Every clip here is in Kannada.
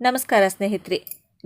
ನಮಸ್ಕಾರ ಸ್ನೇಹಿತರೆ.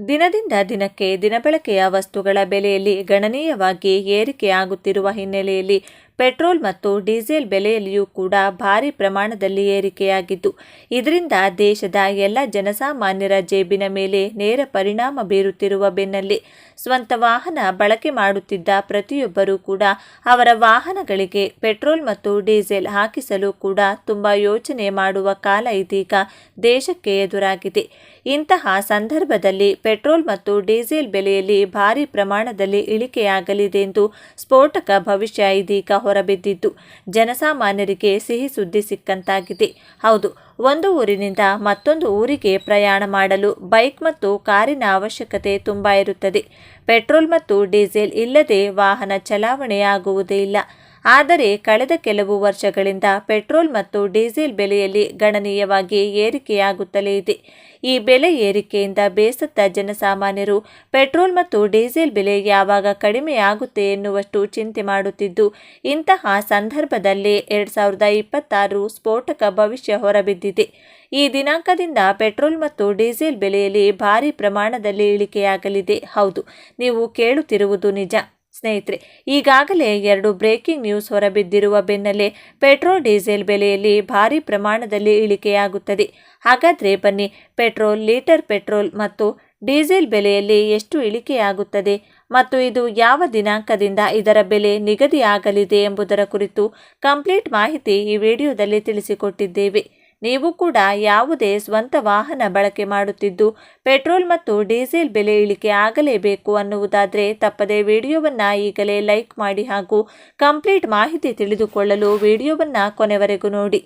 ದಿನದಿಂದ ದಿನಕ್ಕೆ ದಿನಬಳಕೆಯ ವಸ್ತುಗಳ ಬೆಲೆಯಲ್ಲಿ ಗಣನೀಯವಾಗಿ ಏರಿಕೆಯಾಗುತ್ತಿರುವ ಹಿನ್ನೆಲೆಯಲ್ಲಿ ಪೆಟ್ರೋಲ್ ಮತ್ತು ಡೀಸೆಲ್ ಬೆಲೆಯಲ್ಲಿಯೂ ಕೂಡ ಭಾರಿ ಪ್ರಮಾಣದಲ್ಲಿ ಏರಿಕೆಯಾಗಿದ್ದು, ಇದರಿಂದ ದೇಶದ ಎಲ್ಲ ಜನಸಾಮಾನ್ಯರ ಜೇಬಿನ ಮೇಲೆ ನೇರ ಪರಿಣಾಮ ಬೀರುತ್ತಿರುವ ಬೆನ್ನಲ್ಲೇ ಸ್ವಂತ ವಾಹನ ಬಳಕೆ ಮಾಡುತ್ತಿದ್ದ ಪ್ರತಿಯೊಬ್ಬರೂ ಕೂಡ ಅವರ ವಾಹನಗಳಿಗೆ ಪೆಟ್ರೋಲ್ ಮತ್ತು ಡೀಸೆಲ್ ಹಾಕಿಸಲು ಕೂಡ ತುಂಬ ಯೋಚನೆ ಮಾಡುವ ಕಾಲ ಇದೀಗ ದೇಶಕ್ಕೆ ಎದುರಾಗಿದೆ. ಇಂತಹ ಸಂದರ್ಭದಲ್ಲಿ ಪೆಟ್ರೋಲ್ ಮತ್ತು ಡೀಸೆಲ್ ಬೆಲೆಯಲ್ಲಿ ಭಾರಿ ಪ್ರಮಾಣದಲ್ಲಿ ಇಳಿಕೆಯಾಗಲಿದೆ ಎಂದು ಸ್ಫೋಟಕ ಭವಿಷ್ಯ ಇದೀಗ ಹೊರಬಿದ್ದಿದ್ದು. ಜನಸಾಮಾನ್ಯರಿಗೆ ಸಿಹಿ ಸುದ್ದಿ ಸಿಕ್ಕಂತಾಗಿದೆ. ಹೌದು, ಒಂದು ಊರಿನಿಂದ ಮತ್ತೊಂದು ಊರಿಗೆ ಪ್ರಯಾಣ ಮಾಡಲು ಬೈಕ್ ಮತ್ತು ಕಾರಿನ ಅವಶ್ಯಕತೆ ತುಂಬ ಇರುತ್ತದೆ. ಪೆಟ್ರೋಲ್ ಮತ್ತು ಡೀಸೆಲ್ ಇಲ್ಲದೆ ವಾಹನ ಚಲಾವಣೆಯಾಗುವುದೇ ಇಲ್ಲ. ಆದರೆ ಕಳೆದ ಕೆಲವು ವರ್ಷಗಳಿಂದ ಪೆಟ್ರೋಲ್ ಮತ್ತು ಡೀಸೆಲ್ ಬೆಲೆಯಲ್ಲಿ ಗಣನೀಯವಾಗಿ ಏರಿಕೆಯಾಗುತ್ತಲೇ ಇದೆ. ಈ ಬೆಲೆ ಏರಿಕೆಯಿಂದ ಬೇಸತ್ತ ಜನಸಾಮಾನ್ಯರು ಪೆಟ್ರೋಲ್ ಮತ್ತು ಡೀಸೆಲ್ ಬೆಲೆ ಯಾವಾಗ ಕಡಿಮೆಯಾಗುತ್ತೆ ಎನ್ನುವಷ್ಟು ಚಿಂತೆ ಮಾಡುತ್ತಿದ್ದು, ಇಂತಹ ಸಂದರ್ಭದಲ್ಲಿ ಎರಡು ಸಾವಿರದ ಇಪ್ಪತ್ತಾರು ಸ್ಫೋಟಕ ಭವಿಷ್ಯ ಹೊರಬಿದ್ದಿದೆ. ಈ ದಿನಾಂಕದಿಂದ ಪೆಟ್ರೋಲ್ ಮತ್ತು ಡೀಸೆಲ್ ಬೆಲೆಯಲ್ಲಿ ಭಾರಿ ಪ್ರಮಾಣದಲ್ಲಿ ಇಳಿಕೆಯಾಗಲಿದೆ. ಹೌದು, ನೀವು ಕೇಳುತ್ತಿರುವುದು ನಿಜ. ಸ್ನೇಹಿತರೆ, ಈಗಾಗಲೇ ಎರಡು ಬ್ರೇಕಿಂಗ್ ನ್ಯೂಸ್ ಹೊರಬಿದ್ದಿರುವ ಬೆನ್ನಲ್ಲೇ ಪೆಟ್ರೋಲ್, ಡೀಸೆಲ್ ಬೆಲೆಯಲ್ಲಿ ಭಾರಿ ಪ್ರಮಾಣದಲ್ಲಿ ಇಳಿಕೆಯಾಗುತ್ತದೆ. ಹಾಗಾದರೆ ಬನ್ನಿ, ಪೆಟ್ರೋಲ್, ಲೀಟರ್ ಪೆಟ್ರೋಲ್ ಮತ್ತು ಡೀಸೆಲ್ ಬೆಲೆಯಲ್ಲಿ ಎಷ್ಟು ಇಳಿಕೆಯಾಗುತ್ತದೆ ಮತ್ತು ಇದು ಯಾವ ದಿನಾಂಕದಿಂದ ಇದರ ಬೆಲೆ ನಿಗದಿಯಾಗಲಿದೆ ಎಂಬುದರ ಕುರಿತು ಕಂಪ್ಲೀಟ್ ಮಾಹಿತಿ ಈ ವಿಡಿಯೋದಲ್ಲಿ ತಿಳಿಸಿಕೊಟ್ಟಿದ್ದೇವೆ. ನೀವು ಕೂಡ ಯಾವುದೇ ಸ್ವಂತ ವಾಹನ ಬಳಕೆ ಮಾಡುತ್ತಿದ್ದು, ಪೆಟ್ರೋಲ್ ಮತ್ತು ಡೀಸೆಲ್ ಬೆಲೆ ಇಳಿಕೆ ಆಗಲೇಬೇಕು ಅನ್ನುವುದಾದರೆ ತಪ್ಪದೆ ವಿಡಿಯೋವನ್ನು ಈಗಲೇ ಲೈಕ್ ಮಾಡಿ ಹಾಗೂ ಕಂಪ್ಲೀಟ್ ಮಾಹಿತಿ ತಿಳಿದುಕೊಳ್ಳಲು ವಿಡಿಯೋವನ್ನು ಕೊನೆವರೆಗೂ ನೋಡಿ.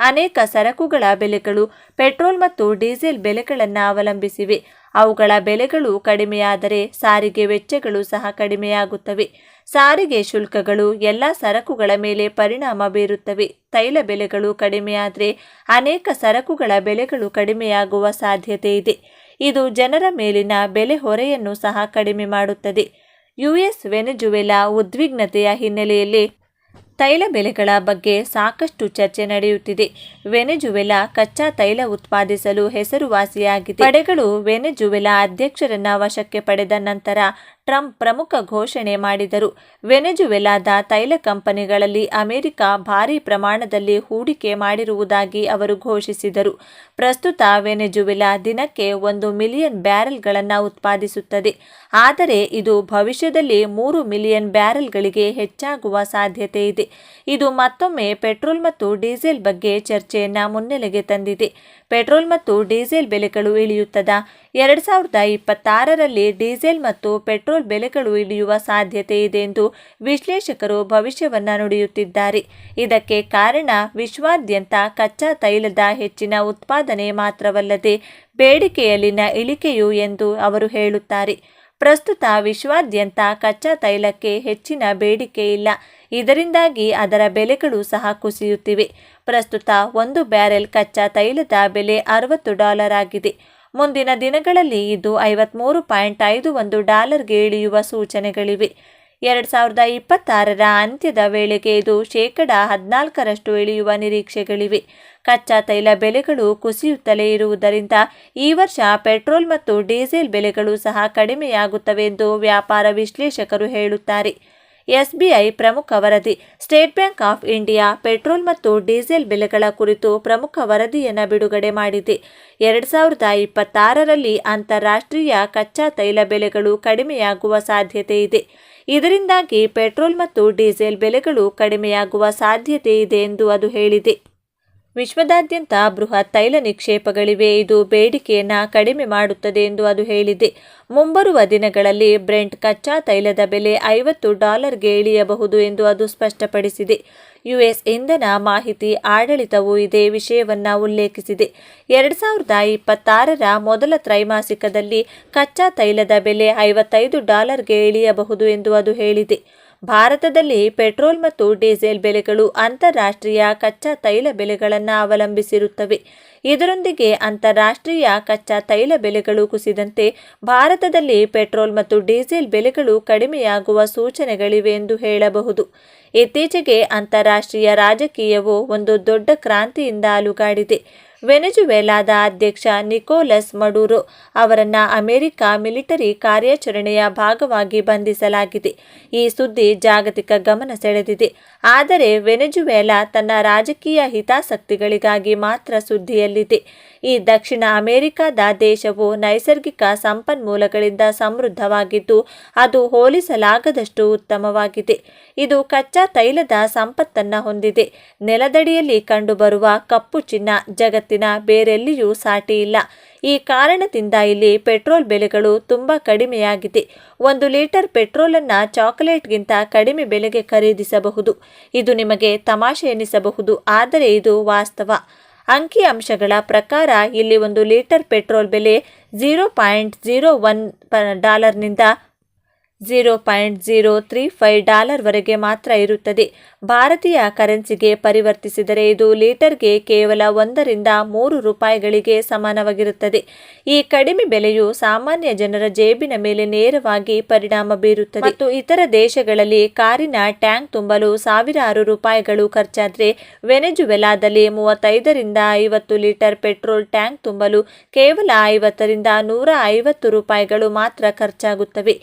ಅನೇಕ ಸರಕುಗಳ ಬೆಲೆಗಳು ಪೆಟ್ರೋಲ್ ಮತ್ತು ಡೀಸೆಲ್ ಬೆಲೆಗಳನ್ನು ಅವಲಂಬಿಸಿವೆ. ಅವುಗಳ ಬೆಲೆಗಳು ಕಡಿಮೆಯಾದರೆ ಸಾರಿಗೆ ವೆಚ್ಚಗಳು ಸಹ ಕಡಿಮೆಯಾಗುತ್ತವೆ. ಸಾರಿಗೆ ಶುಲ್ಕಗಳು ಎಲ್ಲ ಸರಕುಗಳ ಮೇಲೆ ಪರಿಣಾಮ ಬೀರುತ್ತವೆ. ತೈಲ ಬೆಲೆಗಳು ಕಡಿಮೆಯಾದರೆ ಅನೇಕ ಸರಕುಗಳ ಬೆಲೆಗಳು ಕಡಿಮೆಯಾಗುವ ಸಾಧ್ಯತೆ ಇದೆ. ಇದು ಜನರ ಮೇಲಿನ ಬೆಲೆ ಹೊರೆಯನ್ನು ಸಹ ಕಡಿಮೆ ಮಾಡುತ್ತದೆ. ಯುಎಸ್ ವೆನೆಜುವೆಲಾ ಉದ್ವಿಗ್ನತೆಯ ಹಿನ್ನೆಲೆಯಲ್ಲಿ ತೈಲ ಬೆಲೆಗಳ ಬಗ್ಗೆ ಸಾಕಷ್ಟು ಚರ್ಚೆ ನಡೆಯುತ್ತಿದೆ. ವೆನೆಜುವೆಲಾ ಕಚ್ಚಾ ತೈಲ ಉತ್ಪಾದಿಸಲು ಹೆಸರುವಾಸಿಯಾಗಿದೆ. ಪಡೆಗಳು ವೆನೆಜುವೆಲಾ ಅಧ್ಯಕ್ಷರನ್ನ ವಶಕ್ಕೆ ಪಡೆದ ನಂತರ ಟ್ರಂಪ್ ಪ್ರಮುಖ ಘೋಷಣೆ ಮಾಡಿದರು. ವೆನೆಜುವೆಲಾದ ತೈಲ ಕಂಪನಿಗಳಲ್ಲಿ ಅಮೆರಿಕ ಭಾರೀ ಪ್ರಮಾಣದಲ್ಲಿ ಹೂಡಿಕೆ ಮಾಡಿರುವುದಾಗಿ ಅವರು ಘೋಷಿಸಿದರು. ಪ್ರಸ್ತುತ ವೆನೆಜುವೆಲಾ ದಿನಕ್ಕೆ ಒಂದು ಮಿಲಿಯನ್ ಬ್ಯಾರೆಲ್ಗಳನ್ನು ಉತ್ಪಾದಿಸುತ್ತದೆ. ಆದರೆ ಇದು ಭವಿಷ್ಯದಲ್ಲಿ ಮೂರು ಮಿಲಿಯನ್ ಬ್ಯಾರೆಲ್ಗಳಿಗೆ ಹೆಚ್ಚಾಗುವ ಸಾಧ್ಯತೆ ಇದೆ. ಇದು ಮತ್ತೊಮ್ಮೆ ಪೆಟ್ರೋಲ್ ಮತ್ತು ಡೀಸೆಲ್ ಬಗ್ಗೆ ಚರ್ಚೆಯನ್ನು ಮುನ್ನೆಲೆಗೆ ತಂದಿದೆ. ಪೆಟ್ರೋಲ್ ಮತ್ತು ಡೀಸೆಲ್ ಬೆಲೆಗಳು ಇಳಿಯುತ್ತದೆ? ಎರಡು ಸಾವಿರದ ಇಪ್ಪತ್ತಾರರಲ್ಲಿ ಡೀಸೆಲ್ ಮತ್ತು ಪೆಟ್ರೋಲ್ ಬೆಲೆಗಳು ಇಳಿಯುವ ಸಾಧ್ಯತೆ ಇದೆ ಎಂದು ವಿಶ್ಲೇಷಕರು ಭವಿಷ್ಯವನ್ನ ನುಡಿಯುತ್ತಿದ್ದಾರೆ. ಇದಕ್ಕೆ ಕಾರಣ ವಿಶ್ವಾದ್ಯಂತ ಕಚ್ಚಾ ತೈಲದ ಹೆಚ್ಚಿನ ಉತ್ಪಾದನೆ ಮಾತ್ರವಲ್ಲದೆ ಬೇಡಿಕೆಯಲ್ಲಿನ ಇಳಿಕೆಯು ಎಂದು ಅವರು ಹೇಳುತ್ತಾರೆ. ಪ್ರಸ್ತುತ ವಿಶ್ವಾದ್ಯಂತ ಕಚ್ಚಾ ತೈಲಕ್ಕೆ ಹೆಚ್ಚಿನ ಬೇಡಿಕೆ ಇಲ್ಲ. ಇದರಿಂದಾಗಿ ಅದರ ಬೆಲೆಗಳು ಸಹ ಕುಸಿಯುತ್ತಿವೆ. ಪ್ರಸ್ತುತ ಒಂದು ಬ್ಯಾರೆಲ್ ಕಚ್ಚಾ ತೈಲದ ಬೆಲೆ ಅರವತ್ತು ಡಾಲರ್ ಆಗಿದೆ. ಮುಂದಿನ ದಿನಗಳಲ್ಲಿ ಇದು ಐವತ್ಮೂರು ಪಾಯಿಂಟ್ ಐದು ಒಂದು ಡಾಲರ್ಗೆ ಇಳಿಯುವ ಸೂಚನೆಗಳಿವೆ. ಎರಡು ಸಾವಿರದ ಇಪ್ಪತ್ತಾರರ ಅಂತ್ಯದ ವೇಳೆಗೆ ಇದು ಶೇಕಡ ಹದಿನಾಲ್ಕರಷ್ಟು ಇಳಿಯುವ ನಿರೀಕ್ಷೆಗಳಿವೆ. ಕಚ್ಚಾ ತೈಲ ಬೆಲೆಗಳು ಕುಸಿಯುತ್ತಲೇ ಇರುವುದರಿಂದ ಈ ವರ್ಷ ಪೆಟ್ರೋಲ್ ಮತ್ತು ಡೀಸೆಲ್ ಬೆಲೆಗಳು ಸಹ ಕಡಿಮೆಯಾಗುತ್ತವೆ ಎಂದು ವ್ಯಾಪಾರ ವಿಶ್ಲೇಷಕರು ಹೇಳುತ್ತಾರೆ. ಎಸ್ಬಿಐ ಪ್ರಮುಖ ವರದಿ. State Bank of India petrol ಮತ್ತು ಡೀಸೆಲ್ ಬೆಲೆಗಳ ಕುರಿತು ಪ್ರಮುಖ ವರದಿಯನ್ನು ಬಿಡುಗಡೆ ಮಾಡಿದೆ. ಎರಡು ಸಾವಿರದ ಇಪ್ಪತ್ತಾರರಲ್ಲಿ ಅಂತಾರಾಷ್ಟ್ರೀಯ ಕಚ್ಚಾ ತೈಲ ಬೆಲೆಗಳು ಕಡಿಮೆಯಾಗುವ ಸಾಧ್ಯತೆ ಇದೆ. ಇದರಿಂದಾಗಿ ಪೆಟ್ರೋಲ್ ಮತ್ತು ಡೀಸೆಲ್ ಬೆಲೆಗಳು ಕಡಿಮೆಯಾಗುವ ಸಾಧ್ಯತೆ ಇದೆ ಎಂದು ಅದು ಹೇಳಿದೆ. ವಿಶ್ವದಾದ್ಯಂತ ಬೃಹತ್ ತೈಲ ನಿಕ್ಷೇಪಗಳಿವೆ. ಇದು ಬೇಡಿಕೆಯನ್ನು ಕಡಿಮೆ ಮಾಡುತ್ತದೆ ಎಂದು ಅದು ಹೇಳಿದೆ. ಮುಂಬರುವ ದಿನಗಳಲ್ಲಿ ಬ್ರೆಂಟ್ ಕಚ್ಚಾ ತೈಲದ ಬೆಲೆ ಐವತ್ತು ಡಾಲರ್ಗೆ ಇಳಿಯಬಹುದು ಎಂದು ಅದು ಸ್ಪಷ್ಟಪಡಿಸಿದೆ. ಯುಎಸ್ ಇಂಧನ ಮಾಹಿತಿ ಆಡಳಿತವು ಇದೇ ವಿಷಯವನ್ನು ಉಲ್ಲೇಖಿಸಿದೆ. ಎರಡು ಸಾವಿರದ ಇಪ್ಪತ್ತಾರರ ಮೊದಲ ತ್ರೈಮಾಸಿಕದಲ್ಲಿ ಕಚ್ಚಾ ತೈಲದ ಬೆಲೆ ಐವತ್ತೈದು ಡಾಲರ್ಗೆ ಇಳಿಯಬಹುದು ಎಂದು ಅದು ಹೇಳಿದೆ. ಭಾರತದಲ್ಲಿ ಪೆಟ್ರೋಲ್ ಮತ್ತು ಡೀಸೆಲ್ ಬೆಲೆಗಳು ಅಂತಾರಾಷ್ಟ್ರೀಯ ಕಚ್ಚಾ ತೈಲ ಬೆಲೆಗಳನ್ನು ಅವಲಂಬಿಸಿರುತ್ತವೆ. ಇದರೊಂದಿಗೆ ಅಂತಾರಾಷ್ಟ್ರೀಯ ಕಚ್ಚಾ ತೈಲ ಬೆಲೆಗಳು ಕುಸಿದಂತೆ ಭಾರತದಲ್ಲಿ ಪೆಟ್ರೋಲ್ ಮತ್ತು ಡೀಸೆಲ್ ಬೆಲೆಗಳು ಕಡಿಮೆಯಾಗುವ ಸೂಚನೆಗಳಿವೆ ಎಂದು ಹೇಳಬಹುದು. ಇತ್ತೀಚೆಗೆ ಅಂತಾರಾಷ್ಟ್ರೀಯ ರಾಜಕೀಯವು ಒಂದು ದೊಡ್ಡ ಕ್ರಾಂತಿಯಿಂದ ಅಲುಗಾಡಿದೆ. ವೆನೆಜುವೆಲಾದ ಅಧ್ಯಕ್ಷ ನಿಕೋಲಸ್ ಮಡೂರೋ ಅವರನ್ನು ಅಮೆರಿಕ ಮಿಲಿಟರಿ ಕಾರ್ಯಾಚರಣೆಯ ಭಾಗವಾಗಿ ಬಂಧಿಸಲಾಗಿದೆ. ಈ ಸುದ್ದಿ ಜಾಗತಿಕ ಗಮನ ಸೆಳೆದಿದೆ. ಆದರೆ ವೆನೆಜುವೆಲಾ ತನ್ನ ರಾಜಕೀಯ ಹಿತಾಸಕ್ತಿಗಳಿಗಾಗಿ ಮಾತ್ರ ಸುದ್ದಿಯಲ್ಲಿದೆ. ಈ ದಕ್ಷಿಣ ಅಮೆರಿಕಾದ ದೇಶವು ನೈಸರ್ಗಿಕ ಸಂಪನ್ಮೂಲಗಳಿಂದ ಸಮೃದ್ಧವಾಗಿದ್ದು, ಅದು ಹೋಲಿಸಲಾಗದಷ್ಟು ಉತ್ತಮವಾಗಿದೆ. ಇದು ಕಚ್ಚಾ ತೈಲದ ಸಂಪತ್ತನ್ನ ಹೊಂದಿದೆ. ನೆಲದಡಿಯಲ್ಲಿ ಕಂಡುಬರುವ ಕಪ್ಪು ಚಿನ್ನ ಜಗತ್ತಿನ ಬೇರೆಲ್ಲಿಯೂ ಸಾಟಿ ಇಲ್ಲ ಈ ಕಾರಣದಿಂದ ಇಲ್ಲಿ ಪೆಟ್ರೋಲ್ ಬೆಲೆಗಳು ತುಂಬ ಕಡಿಮೆಯಾಗಿದೆ. ಒಂದು ಲೀಟರ್ ಪೆಟ್ರೋಲನ್ನು ಚಾಕೊಲೇಟ್ಗಿಂತ ಕಡಿಮೆ ಬೆಲೆಗೆ ಖರೀದಿಸಬಹುದು. ಇದು ನಿಮಗೆ ತಮಾಷೆ ಎನಿಸಬಹುದು, ಆದರೆ ಇದು ವಾಸ್ತವ. ಅಂಕಿಅಂಶಗಳ ಪ್ರಕಾರ ಇಲ್ಲಿ ಒಂದು ಲೀಟರ್ ಪೆಟ್ರೋಲ್ ಬೆಲೆ zero point zero one ಡಾಲರ್ನಿಂದ zero point zero three five ಡಾಲರ್ವರೆಗೆ ಮಾತ್ರ ಇರುತ್ತದೆ. ಭಾರತೀಯ ಕರೆನ್ಸಿಗೆ ಪರಿವರ್ತಿಸಿದರೆ ಇದು ಲೀಟರ್ಗೆ ಕೇವಲ ಒಂದರಿಂದ ಮೂರು ರೂಪಾಯಿಗಳಿಗೆ ಸಮಾನವಾಗಿರುತ್ತದೆ. ಈ ಕಡಿಮೆ ಬೆಲೆಯು ಸಾಮಾನ್ಯ ಜನರ ಜೇಬಿನ ಮೇಲೆ ನೇರವಾಗಿ ಪರಿಣಾಮ ಬೀರುತ್ತದೆ. ಮತ್ತು ಇತರ ದೇಶಗಳಲ್ಲಿ ಕಾರಿನ ಟ್ಯಾಂಕ್ ತುಂಬಲು ಸಾವಿರಾರು ರೂಪಾಯಿಗಳು ಖರ್ಚಾದರೆ ವೆನೆಜುವೆಲಾದಲ್ಲಿ ಮೂವತ್ತೈದರಿಂದ ಐವತ್ತು ಲೀಟರ್ ಪೆಟ್ರೋಲ್ ಟ್ಯಾಂಕ್ ತುಂಬಲು ಕೇವಲ ಐವತ್ತರಿಂದ ನೂರ ಐವತ್ತು ರೂಪಾಯಿಗಳು ಮಾತ್ರ ಖರ್ಚಾಗುತ್ತವೆ.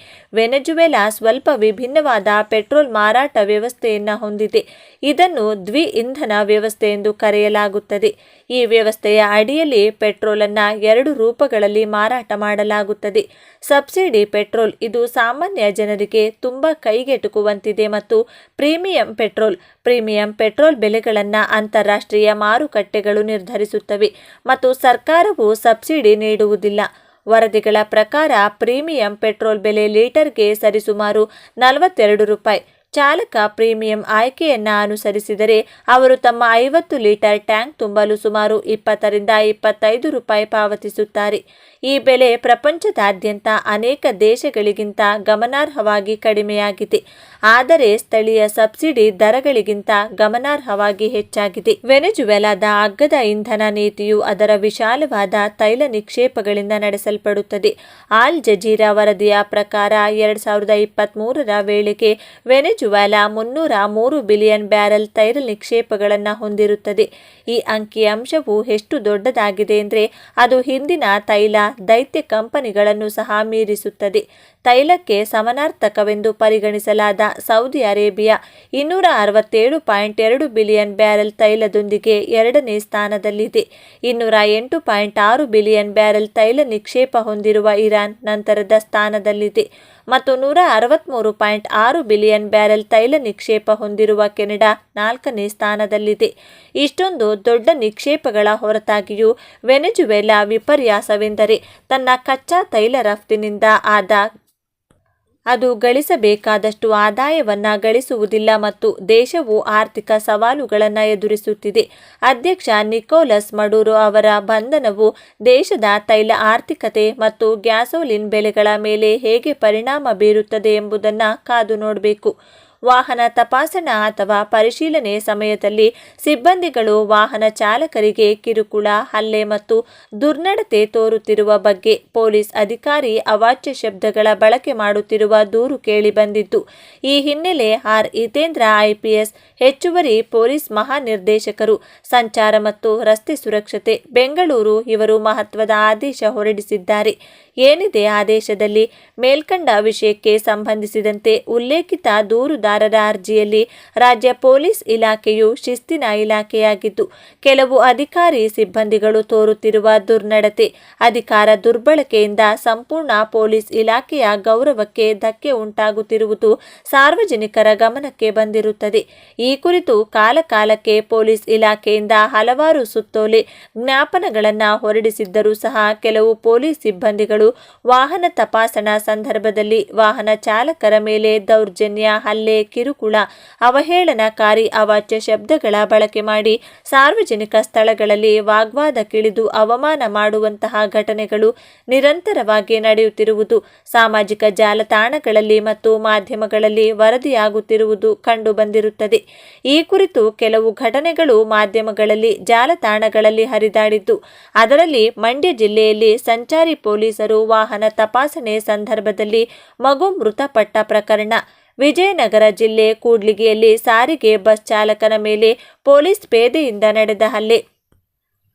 ವೆನೆಜುವೆಲಾ ಸ್ವಲ್ಪ ವಿಭಿನ್ನವಾದ ಪೆಟ್ರೋಲ್ ಮಾರಾಟ ವ್ಯವಸ್ಥೆಯನ್ನು ಹೊಂದಿದೆ. ಇದನ್ನು ದ್ವಿ ಇಂಧನ ವ್ಯವಸ್ಥೆ ಎಂದು ಕರೆಯಲಾಗುತ್ತದೆ. ಈ ವ್ಯವಸ್ಥೆಯ ಅಡಿಯಲ್ಲಿ ಪೆಟ್ರೋಲನ್ನು ಎರಡು ರೂಪಗಳಲ್ಲಿ ಮಾರಾಟ ಮಾಡಲಾಗುತ್ತದೆ. ಸಬ್ಸಿಡಿ ಪೆಟ್ರೋಲ್ ಇದು ಸಾಮಾನ್ಯ ಜನರಿಗೆ ತುಂಬ ಕೈಗೆಟುಕುವಂತಿದೆ ಮತ್ತು ಪ್ರೀಮಿಯಂ ಪೆಟ್ರೋಲ್ ಪ್ರೀಮಿಯಂ ಪೆಟ್ರೋಲ್ ಬೆಲೆಗಳನ್ನು ಅಂತಾರಾಷ್ಟ್ರೀಯ ಮಾರುಕಟ್ಟೆಗಳು ನಿರ್ಧರಿಸುತ್ತವೆ ಮತ್ತು ಸರ್ಕಾರವು ಸಬ್ಸಿಡಿ ನೀಡುವುದಿಲ್ಲ. ವರದಿಗಳ ಪ್ರಕಾರ ಪ್ರೀಮಿಯಂ ಪೆಟ್ರೋಲ್ ಬೆಲೆ ಲೀಟರ್ಗೆ ಸರಿಸುಮಾರು ನಲವತ್ತೆರಡು ರೂಪಾಯಿ. ಚಾಲಕ ಪ್ರೀಮಿಯಂ ಆಯ್ಕೆಯನ್ನ ಅನುಸರಿಸಿದರೆ ಅವರು ತಮ್ಮ ಐವತ್ತು ಲೀಟರ್ ಟ್ಯಾಂಕ್ ತುಂಬಲು ಸುಮಾರು ಇಪ್ಪತ್ತರಿಂದ ಇಪ್ಪತ್ತೈದು ರೂಪಾಯಿ ಪಾವತಿಸುತ್ತಾರೆ. ಈ ಬೆಲೆ ಪ್ರಪಂಚದಾದ್ಯಂತ ಅನೇಕ ದೇಶಗಳಿಗಿಂತ ಗಮನಾರ್ಹವಾಗಿ ಕಡಿಮೆಯಾಗಿದೆ. ಆದರೆ ಸ್ಥಳೀಯ ಸಬ್ಸಿಡಿ ದರಗಳಿಗಿಂತ ಗಮನಾರ್ಹವಾಗಿ ಹೆಚ್ಚಾಗಿದೆ. ವೆನೆಜುವೆಲಾದ ಅಗ್ಗದ ಇಂಧನ ನೀತಿಯು ಅದರ ವಿಶಾಲವಾದ ತೈಲ ನಿಕ್ಷೇಪಗಳಿಂದ ನಡೆಸಲ್ಪಡುತ್ತದೆ. ಆಲ್ ಜಜೀರಾ ವರದಿಯ ಪ್ರಕಾರ ಎರಡ್ ಸಾವಿರದ ಇಪ್ಪತ್ತ್ ಮೂರರ ವೇಳೆಗೆ ವೆನೆಜುವೆಲಾ ಮುನ್ನೂರ ಮೂರು ಬಿಲಿಯನ್ ಬ್ಯಾರೆಲ್ ತೈಲ ನಿಕ್ಷೇಪಗಳನ್ನು ಹೊಂದಿರುತ್ತದೆ. ಈ ಅಂಕಿಅಂಶವು ಎಷ್ಟು ದೊಡ್ಡದಾಗಿದೆ ಅಂದರೆ ಅದು ಹಿಂದಿನ ತೈಲ ದೈತ್ಯ ಕಂಪನಿಗಳನ್ನು ಸಹ ಮೀರಿಸುತ್ತದೆ. ತೈಲಕ್ಕೆ ಸಮನಾರ್ಥಕವೆಂದು ಪರಿಗಣಿಸಲಾದ ಸೌದಿ ಅರೇಬಿಯಾ ಇನ್ನೂರ ಅರವತ್ತೇಳು ಪಾಯಿಂಟ್ ಎರಡು ಬಿಲಿಯನ್ ಬ್ಯಾರೆಲ್ ತೈಲದೊಂದಿಗೆ ಎರಡನೇ ಸ್ಥಾನದಲ್ಲಿದೆ. ಇನ್ನೂರ ಎಂಟು ಪಾಯಿಂಟ್ ಆರು ಬಿಲಿಯನ್ ಬ್ಯಾರೆಲ್ ತೈಲ ನಿಕ್ಷೇಪ ಹೊಂದಿರುವ ಇರಾನ್ ನಂತರದ ಸ್ಥಾನದಲ್ಲಿದೆ. ಮತ್ತು ನೂರ ಅರವತ್ತ್ಮೂರು ಪಾಯಿಂಟ್ ಆರು ಬಿಲಿಯನ್ ಬ್ಯಾರೆಲ್ ತೈಲ ನಿಕ್ಷೇಪ ಹೊಂದಿರುವ ಕೆನಡಾ ನಾಲ್ಕನೇ ಸ್ಥಾನದಲ್ಲಿದೆ. ಇಷ್ಟೊಂದು ದೊಡ್ಡ ನಿಕ್ಷೇಪಗಳ ಹೊರತಾಗಿಯೂ ವೆನೆಜುವೆಲಾ ವಿಪರ್ಯಾಸವೆಂದರೆ ತನ್ನ ಕಚ್ಚಾ ತೈಲ ರಫ್ತಿನಿಂದ ಆದ ಅದು ಗಳಿಸಬೇಕಾದಷ್ಟು ಆದಾಯವನ್ನ ಗಳಿಸುವುದಿಲ್ಲ ಮತ್ತು ದೇಶವು ಆರ್ಥಿಕ ಸವಾಲುಗಳನ್ನು ಎದುರಿಸುತ್ತಿದೆ. ಅಧ್ಯಕ್ಷ ನಿಕೋಲಸ್ ಮಡೂರೋ ಅವರ ಬಂಧನವು ದೇಶದ ತೈಲ ಆರ್ಥಿಕತೆ ಮತ್ತು ಗ್ಯಾಸೋಲಿನ್ ಬೆಲೆಗಳ ಮೇಲೆ ಹೇಗೆ ಪರಿಣಾಮ ಬೀರುತ್ತದೆ ಎಂಬುದನ್ನು ಕಾದು ನೋಡಬೇಕು. ವಾಹನ ತಪಾಸಣಾ ಅಥವಾ ಪರಿಶೀಲನೆ ಸಮಯದಲ್ಲಿ ಸಿಬ್ಬಂದಿಗಳು ವಾಹನ ಚಾಲಕರಿಗೆ ಕಿರುಕುಳ, ಹಲ್ಲೆ ಮತ್ತು ದುರ್ನಡತೆ ತೋರುತ್ತಿರುವ ಬಗ್ಗೆ ಪೊಲೀಸ್ ಅಧಿಕಾರಿ ಅವಾಚ್ಯ ಶಬ್ದಗಳ ಬಳಕೆ ಮಾಡುತ್ತಿರುವ ದೂರು ಕೇಳಿಬಂದಿತ್ತು ಈ ಹಿನ್ನೆಲೆ ಆರ್. ಹಿತೇಂದ್ರ ಐಪಿಎಸ್ ಹೆಚ್ಚುವರಿ ಪೊಲೀಸ್ ಮಹಾನಿರ್ದೇಶಕರು, ಸಂಚಾರ ಮತ್ತು ರಸ್ತೆ ಸುರಕ್ಷತೆ, ಬೆಂಗಳೂರು ಇವರು ಮಹತ್ವದ ಆದೇಶ ಹೊರಡಿಸಿದ್ದಾರೆ. ಏನಿದೆ ಆದೇಶದಲ್ಲಿ? ಮೇಲ್ಕಂಡ ವಿಷಯಕ್ಕೆ ಸಂಬಂಧಿಸಿದಂತೆ ಉಲ್ಲೇಖಿತ ದೂರುದಾರರ ಅರ್ಜಿಯಲ್ಲಿ ರಾಜ್ಯ ಪೊಲೀಸ್ ಇಲಾಖೆಯು ಶಿಸ್ತಿನ ಇಲಾಖೆಯಾಗಿದ್ದು, ಕೆಲವು ಅಧಿಕಾರಿ ಸಿಬ್ಬಂದಿಗಳು ತೋರುತ್ತಿರುವ ದುರ್ನಡತೆ, ಅಧಿಕಾರ ದುರ್ಬಳಕೆಯಿಂದ ಸಂಪೂರ್ಣ ಪೊಲೀಸ್ ಇಲಾಖೆಯ ಗೌರವಕ್ಕೆ ಧಕ್ಕೆ ಉಂಟಾಗುತ್ತಿರುವುದು ಸಾರ್ವಜನಿಕರ ಗಮನಕ್ಕೆ ಬಂದಿರುತ್ತದೆ. ಈ ಕುರಿತು ಕಾಲಕಾಲಕ್ಕೆ ಪೊಲೀಸ್ ಇಲಾಖೆಯಿಂದ ಹಲವಾರು ಸುತ್ತೋಲೆ, ಜ್ಞಾಪನಗಳನ್ನು ಹೊರಡಿಸಿದ್ದರೂ ಸಹ ಕೆಲವು ಪೊಲೀಸ್ ಸಿಬ್ಬಂದಿಗಳು ವಾಹನ ತಪಾಸಣಾ ಸಂದರ್ಭದಲ್ಲಿ ವಾಹನ ಚಾಲಕರ ಮೇಲೆ ದೌರ್ಜನ್ಯ, ಹಲ್ಲೆ ಕಿರುಕುಳ. ಅವಹೇಳನಕಾರಿ ಅವಾಚ್ಯ ಶಬ್ದಗಳ ಬಳಕೆ ಮಾಡಿ ಸಾರ್ವಜನಿಕ ಸ್ಥಳಗಳಲ್ಲಿ ವಾಗ್ವಾದಕ್ಕಿಳಿದು ಅವಮಾನ ಮಾಡುವಂತಹ ಘಟನೆಗಳು ನಿರಂತರವಾಗಿ ನಡೆಯುತ್ತಿರುವುದು, ಸಾಮಾಜಿಕ ಜಾಲತಾಣಗಳಲ್ಲಿ ಮತ್ತು ಮಾಧ್ಯಮಗಳಲ್ಲಿ ವರದಿಯಾಗುತ್ತಿರುವುದು ಕಂಡುಬಂದಿರುತ್ತದೆ. ಈ ಕುರಿತು ಕೆಲವು ಘಟನೆಗಳು ಮಾಧ್ಯಮಗಳಲ್ಲಿ ಜಾಲತಾಣಗಳಲ್ಲಿ ಹರಿದಾಡಿದ್ದು, ಅದರಲ್ಲಿ ಮಂಡ್ಯ ಜಿಲ್ಲೆಯಲ್ಲಿ ಸಂಚಾರಿ ಪೊಲೀಸರು ವಾಹನ ತಪಾಸಣೆ ಸಂದರ್ಭದಲ್ಲಿ ಮಗು ಮೃತಪಟ್ಟ ಪ್ರಕರಣ ವಿಜಯನಗರ ಜಿಲ್ಲೆ ಕೂಡ್ಲಿಗಿಯಲ್ಲಿ ಸಾರಿಗೆ ಬಸ್ ಚಾಲಕನ ಮೇಲೆ ಪೊಲೀಸ್ ಪೇದೆಯಿಂದ ನಡೆದ ಹಲ್ಲೆ.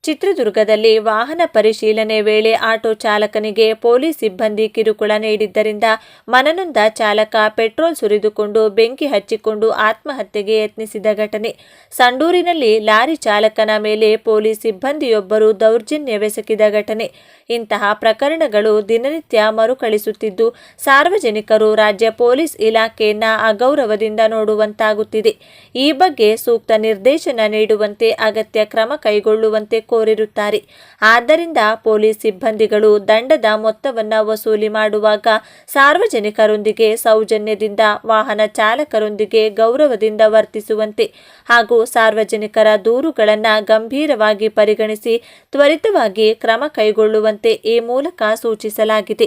ಚಿತ್ರದುರ್ಗದಲ್ಲಿ ವಾಹನ ಪರಿಶೀಲನೆ ವೇಳೆ ಆಟೋ ಚಾಲಕನಿಗೆ ಪೊಲೀಸ್ ಸಿಬ್ಬಂದಿ ಕಿರುಕುಳ ನೀಡಿದ್ದರಿಂದ ಮನನೊಂದ ಚಾಲಕ ಪೆಟ್ರೋಲ್ ಸುರಿದುಕೊಂಡು ಬೆಂಕಿ ಹಚ್ಚಿಕೊಂಡು ಆತ್ಮಹತ್ಯೆಗೆ ಯತ್ನಿಸಿದ ಘಟನೆ. ಸಂಡೂರಿನಲ್ಲಿ ಲಾರಿ ಚಾಲಕನ ಮೇಲೆ ಪೊಲೀಸ್ ಸಿಬ್ಬಂದಿಯೊಬ್ಬರು ದೌರ್ಜನ್ಯವೆಸಗಿದ ಘಟನೆ. ಇಂತಹ ಪ್ರಕರಣಗಳು ದಿನನಿತ್ಯ ಮರುಕಳಿಸುತ್ತಿದ್ದು, ಸಾರ್ವಜನಿಕರು ರಾಜ್ಯ ಪೊಲೀಸ್ ಇಲಾಖೆಯನ್ನ ಅಗೌರವದಿಂದ ನೋಡುವಂತಾಗುತ್ತಿದೆ. ಈ ಬಗ್ಗೆ ಸೂಕ್ತ ನಿರ್ದೇಶನ ನೀಡುವಂತೆ, ಅಗತ್ಯ ಕ್ರಮ ಕೈಗೊಳ್ಳುವಂತೆ ಕೋರಿರುತ್ತಾರೆ. ಆದ್ದರಿಂದ ಪೊಲೀಸ್ ಸಿಬ್ಬಂದಿಗಳು ದಂಡದ ಮೊತ್ತವನ್ನು ವಸೂಲಿ ಮಾಡುವಾಗ ಸಾರ್ವಜನಿಕರೊಂದಿಗೆ ಸೌಜನ್ಯದಿಂದ ವಾಹನ ಚಾಲಕರೊಂದಿಗೆ ಗೌರವದಿಂದ ವರ್ತಿಸುವಂತೆ ಹಾಗೂ ಸಾರ್ವಜನಿಕರ ದೂರುಗಳನ್ನು ಗಂಭೀರವಾಗಿ ಪರಿಗಣಿಸಿ ತ್ವರಿತವಾಗಿ ಕ್ರಮ ಕೈಗೊಳ್ಳುವಂತೆ ಈ ಮೂಲಕ ಸೂಚಿಸಲಾಗಿದೆ.